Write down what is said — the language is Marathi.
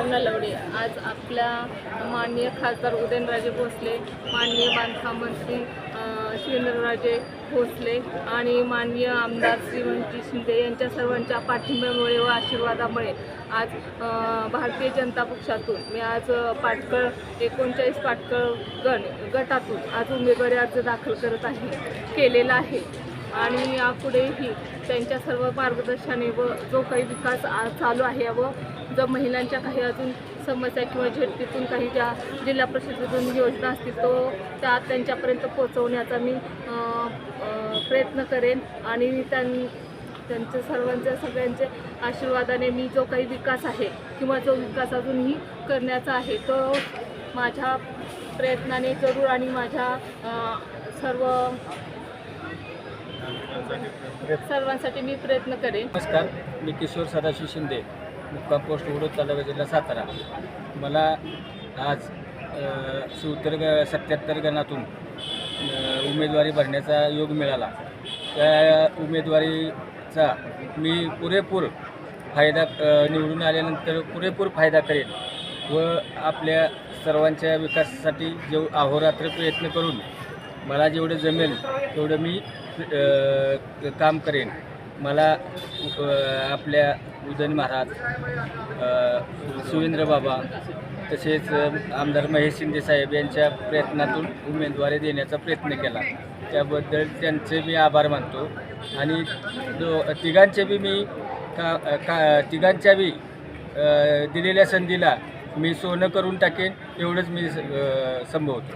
सुधारणा लवडे आज आपल्या माननीय खासदार उदयनराजे भोसले माननीय बांधकाम मंत्री शिवेंद्रराजे भोसले आणि माननीय आमदार श्रीमंती शिंदे यांच्या सर्वांच्या पाठिंब्यामुळे व आशीर्वादामुळे आज भारतीय जनता पक्षातून मी आज पाटकळ एकोणचाळीस पाटकळ गण गटातून आज उमेदवारी अर्ज दाखल करत आहे केलेला आहे. आणि यापुढेही त्यांच्या सर्व मार्गदर्शनाने व जो काही विकास चालू आहे व जर महिलांच्या काही अजून समस्या किंवा झेडपीतून काही ज्या जिल्हा परिषदेतून योजना असतील तो त्या त्यांच्यापर्यंत पोहोचवण्याचा मी प्रयत्न करेन. आणि त्यां त्यांच्या सर्वांच्या सगळ्यांचे आशीर्वादाने मी जो काही विकास आहे किंवा जो विकास अजूनही करण्याचा आहे तो माझ्या प्रयत्नाने जरूर आणि माझ्या सर्व सर्वांसाठी मी प्रयत्न करेन. नमस्कार मी किशोर सदाशिव शिंदे मुक्काम पोस्ट उडूद तालुका जिल्हा सातारा. मला आज सुत्तर शिवतर ग सत्याहत्तर गणातून उमेदवारी भरण्याचा योग मिळाला. त्या उमेदवारीचा मी पुरेपूर फायदा निवडून आल्यानंतर पुरेपूर फायदा करेन व आपल्या सर्वांच्या विकासासाठी जेव अहोरात्र प्रयत्न करून मला जेवढं जमेल तेवढं मी काम करेन. मला आपल्या उदयन महाराज सुवेंद्र सुरेंद्र बाबा तसेच आमदार महेश शिंदे साहेब यांच्या प्रयत्नातून उमेदवारी देण्याचा प्रयत्न केला. त्याबद्दल त्यांचे मी आभार मानतो. आणि दो तिघांचे बी मी का का तिघांच्या बी दिलेल्या संधीला मी सोनं करून टाकेन एवढंच मी संभवतो.